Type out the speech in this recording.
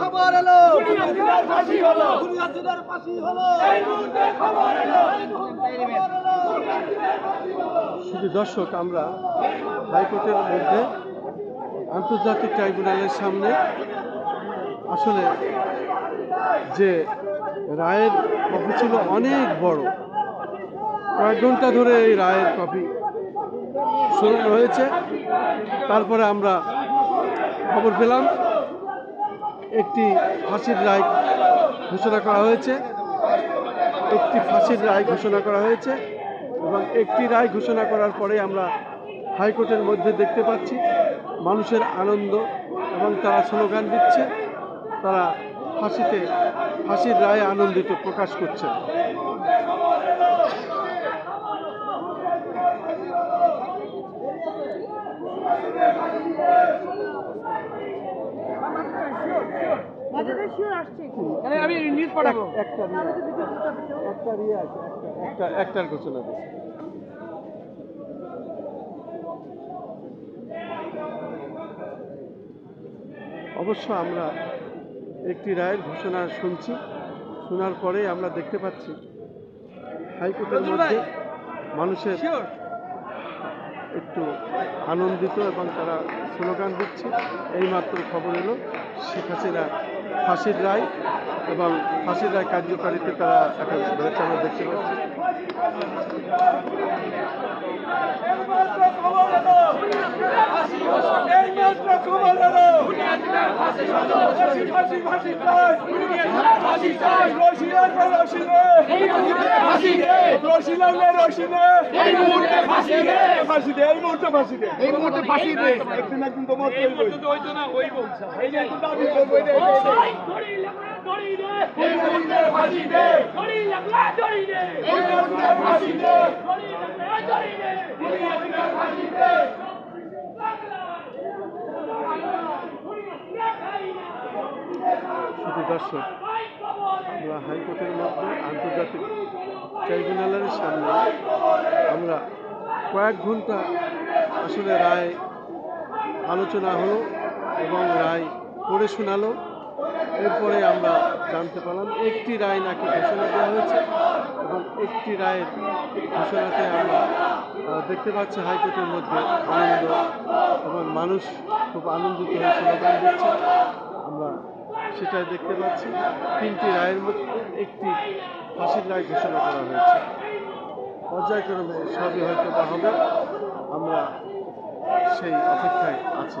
খবর এলো। ফাঁসি হলো। ফাঁসি হলো। খবর শুধু দর্শক আমরা হাইকোর্টের মধ্যে আন্তর্জাতিক ট্রাইব্যুনালের সামনে আসলে যে রায়ের কপি ছিল অনেক বড়। কয়েক ঘণ্টা ধরে এই রায়ের কপি শোনানো হয়েছে। তারপরে আমরা খবর পেলাম। একটি ফাঁসির রায় ঘোষণা করা হয়েছে। একটি ফাঁসির রায় ঘোষণা করা হয়েছে এবং একটি রায় ঘোষণা করার পরে আমরা হাইকোর্টের মধ্যে দেখতে পাচ্ছি, মানুষের আনন্দ এবং তারা স্লোগান দিচ্ছে, তারা ফাঁসিতে ফাঁসির রায়ে আনন্দিত প্রকাশ করছে। আমি নিউজ পাঠাবো। একটা একটা রিয়া আছে একটা- একটা একটার ঘোষণা দিচ্ছে। অবশ্য আমরা একটি রায়ের ঘোষণা শুনছি। শোনার পরে আমরা দেখতে পাচ্ছি হাইকোর্টের মধ্যে মানুষের একটু আনন্দিত এবং তারা স্লোগান দিচ্ছে। এইমাত্র খবর এলো শেখ হাসিনা ফাঁসির রায় এবং ফাঁসির রায় কার্যকারিতে তারা এখন রয়েছে আমরা দেখতে পাচ্ছি। খবর একদিন একদিন তো মরতে হইবে তো হইতো না ওই বলছে এই যে একটু দাবি করব এই এই মুহূর্তে ফাঁসি দে শুধু দর্শক। আমরা হাইকোর্টের মধ্যে আন্তর্জাতিক ট্রাইব্যুনালের সামনে আমরা কয়েক ঘণ্টা আসলে রায় আলোচনা হলো এবং রায় পড়ে শোনালো। এরপরে আমরা জানতে পারলাম একটি রায় নাকি ঘোষণা দেওয়া হয়েছে এবং একটি রায়ের ঘোষণাতে আমরা দেখতে পাচ্ছি হাইকোর্টের মধ্যে আনন্দ এবং মানুষ খুব আনন্দিত হয়ে স্লোগান দিচ্ছে। আমরা সেটাই দেখতে পাচ্ছি। তিনটি রায়ের মধ্যে একটি ফাঁসির রায় ঘোষণা করা হয়েছে। পর্যায়ক্রমে সবই হয়তো বা হবে। আমরা সেই অপেক্ষায় আছি।